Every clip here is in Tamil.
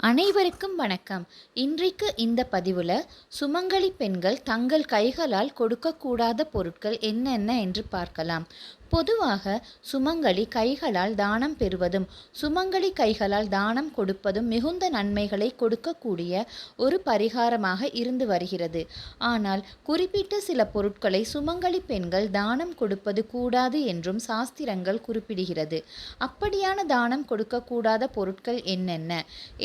அனைவருக்கும் வணக்கம். இன்றைக்கு இந்த பதிவில் சுமங்கலி பெண்கள் தங்கள் கைகளால் கொடுக்கக்கூடாத பொருட்கள் என்னென்ன என்று பார்க்கலாம். பொதுவாக சுமங்கலி கைகளால் தானம் பெறுவதும் சுமங்கலி கைகளால் தானம் கொடுப்பதும் மிகுந்த நன்மைகளை கொடுக்கக்கூடிய ஒரு பரிகாரமாக இருந்து வருகிறது. ஆனால் குறிப்பிட்ட சில பொருட்களை சுமங்கலி பெண்கள் தானம் கொடுப்பது கூடாது என்றும் சாஸ்திரங்கள் குறிப்பிடுகிறது. அப்படியான தானம் கொடுக்கக்கூடாத பொருட்கள் என்னென்ன?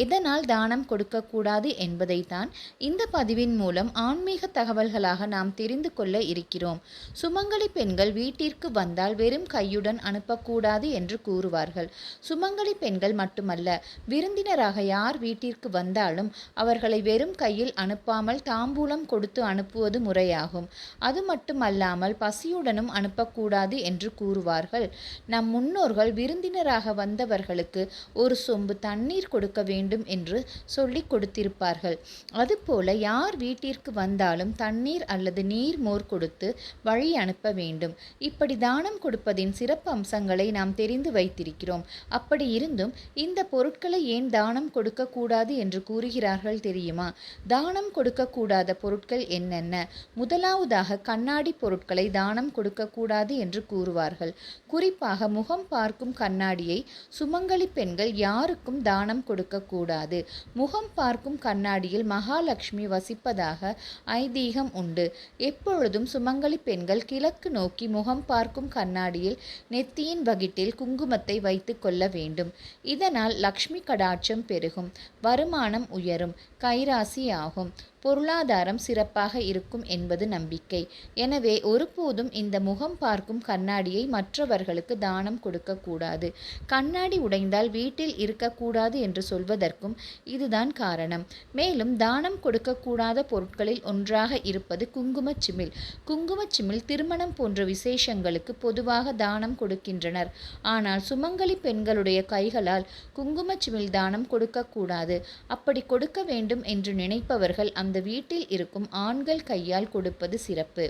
எதனால் தானம் கொடுக்கக்கூடாது என்பதைத்தான் இந்த பதிவின் மூலம் ஆன்மீக தகவல்களாக நாம் தெரிந்து கொள்ள இருக்கிறோம். சுமங்கலி பெண்கள் வீட்டிற்கு வந்தால் வெறும் கையுடன் அனுப்பக்கூடாது என்று கூறுவார்கள். சுமங்கலி பெண்கள் மட்டுமல்ல விருந்தினராக யார் வீட்டிற்கு வந்தாலும் அவர்களை வெறும் கையில் அனுப்பாமல் தாம்பூலம் கொடுத்து அனுப்புவது முறையாகும். அது மட்டுமல்லாமல் பசியுடனும் அனுப்பக்கூடாது என்று கூறுவார்கள். நம் முன்னோர்கள் விருந்தினராக வந்தவர்களுக்கு ஒரு சொம்பு தண்ணீர் கொடுக்க வேண்டும் என்று சொல்லி கொடுத்திருப்பார்கள். அதுபோல யார் வீட்டிற்கு வந்தாலும் தண்ணீர் அல்லது நீர் மோர் கொடுத்து வழி அனுப்ப வேண்டும். இப்படி தானம் கொடுப்பதின் சிறப்பு அம்சங்களை நாம் தெரிந்து வைத்திருக்கிறோம். அப்படி இருந்தும் இந்த பொருட்களை ஏன் தானம் கொடுக்கக்கூடாது என்று கூறுகிறார்கள் தெரியுமா? தானம் கொடுக்கக்கூடாத பொருட்கள் என்னென்ன? முதலாவதாக கண்ணாடி பொருட்களை தானம் கொடுக்கக்கூடாது என்று கூறுவார்கள். குறிப்பாக முகம் பார்க்கும் கண்ணாடியை சுமங்கலி பெண்கள் யாருக்கும் தானம் கொடுக்கக்கூடாது. முகம் பார்க்கும் கண்ணாடியில் மகாலட்சுமி வசிப்பதாக ஐதீகம் உண்டு. எப்பொழுதும் சுமங்கலி பெண்கள் கிழக்கு நோக்கி முகம் பார்க்கும் கண்ணாடியில் நெத்தியின் வகிட்டில் குங்குமத்தை வைத்து கொள்ள வேண்டும். இதனால் லக்ஷ்மி கடாட்சம் பெருகும். வருமானம் உயரும். கைராசி ஆகும். பொருளாதாரம் சிறப்பாக இருக்கும் என்பது நம்பிக்கை. எனவே ஒருபோதும் இந்த முகம் பார்க்கும் கண்ணாடியை மற்றவர்களுக்கு தானம் கொடுக்கக்கூடாது கண்ணாடி உடைந்தால் வீட்டில் இருக்கக்கூடாது என்று சொல்வதற்கும் இதுதான் காரணம். மேலும் தானம் கொடுக்கக்கூடாத பொருட்களில் ஒன்றாக இருப்பது குங்குமச்சிமிழ் குங்குமச்சிமிழ் திருமணம் போன்ற விசேஷங்களுக்கு பொதுவாக தானம் கொடுக்கின்றனர். ஆனால் சுமங்கலி பெண்களுடைய கைகளால் குங்குமச்சிமிழ் தானம் கொடுக்கக்கூடாது அப்படி கொடுக்க வேண்டும் என்று நினைப்பவர்கள் அந்த வீட்டில் இருக்கும் ஆண்கள் கையால் கொடுப்பது சிறப்பு.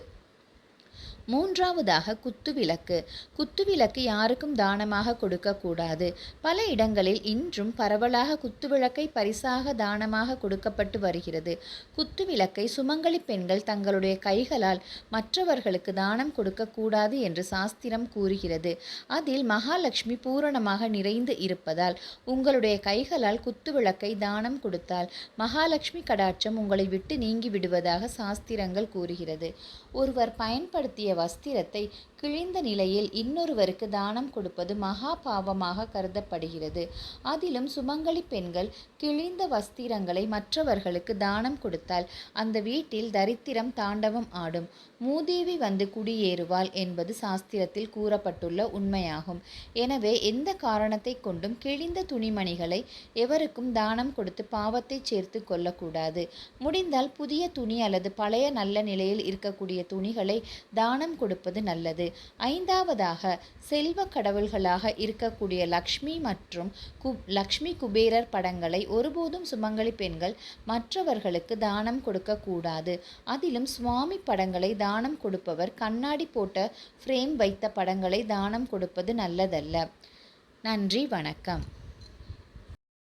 மூன்றாவதாக குத்துவிளக்கு. குத்துவிளக்கு யாருக்கும் தானமாக கொடுக்கக்கூடாது. பல இடங்களில் இன்றும் பரவலாக குத்துவிளக்கை பரிசாக தானமாக கொடுக்கப்பட்டு வருகிறது. குத்துவிளக்கை சுமங்கலி பெண்கள் தங்களுடைய கைகளால் மற்றவர்களுக்கு தானம் கொடுக்கக்கூடாது என்று சாஸ்திரம் கூறுகிறது. அதில் மகாலட்சுமி பூரணமாக நிறைந்து இருப்பதால் உங்களுடைய கைகளால் குத்துவிளக்கை தானம் கொடுத்தால் மகாலட்சுமி கடாட்சம் உங்களை விட்டு நீங்கி விடுவதாக சாஸ்திரங்கள் கூறுகிறது. ஒருவர் பயன்படுத்திய வஸ்திரத்தை கிழிந்த நிலையில் இன்னொருவருக்கு தானம் கொடுப்பது மகா பாவமாக கருதப்படுகிறது. அதிலும் சுமங்கலி பெண்கள் கிழிந்த வஸ்திரங்களை மற்றவர்களுக்கு தானம் கொடுத்தால் அந்த வீட்டில் தரித்திரம் தாண்டவம் ஆடும். மூதேவி வந்து குடியேறுவாள் என்பது சாஸ்திரத்தில் கூறப்பட்டுள்ள உண்மையாகும். எனவே எந்த காரணத்தை கொண்டும் கிழிந்த துணிமணிகளை எவருக்கும் தானம் கொடுத்து பாவத்தை சேர்த்து கொள்ளக்கூடாது. முடிந்தால் புதிய துணி அல்லது பழைய நல்ல நிலையில் இருக்கக்கூடிய துணிகளை தானம் கொடுப்பது நல்லது. ஐந்தாவதாக செல்வ கடவுள்களாக இருக்கக்கூடிய லக்ஷ்மி மற்றும் கு லக்ஷ்மி குபேரர் படங்களை ஒருபோதும் சுமங்கலி பெண்கள் மற்றவர்களுக்கு தானம் கொடுக்கக்கூடாது அதிலும் சுவாமி படங்களை தானம் கொடுப்பவர் கண்ணாடி போட்ட ஃப்ரேம் வைத்த படங்களை தானம் கொடுப்பது நல்லதல்ல. நன்றி வணக்கம்.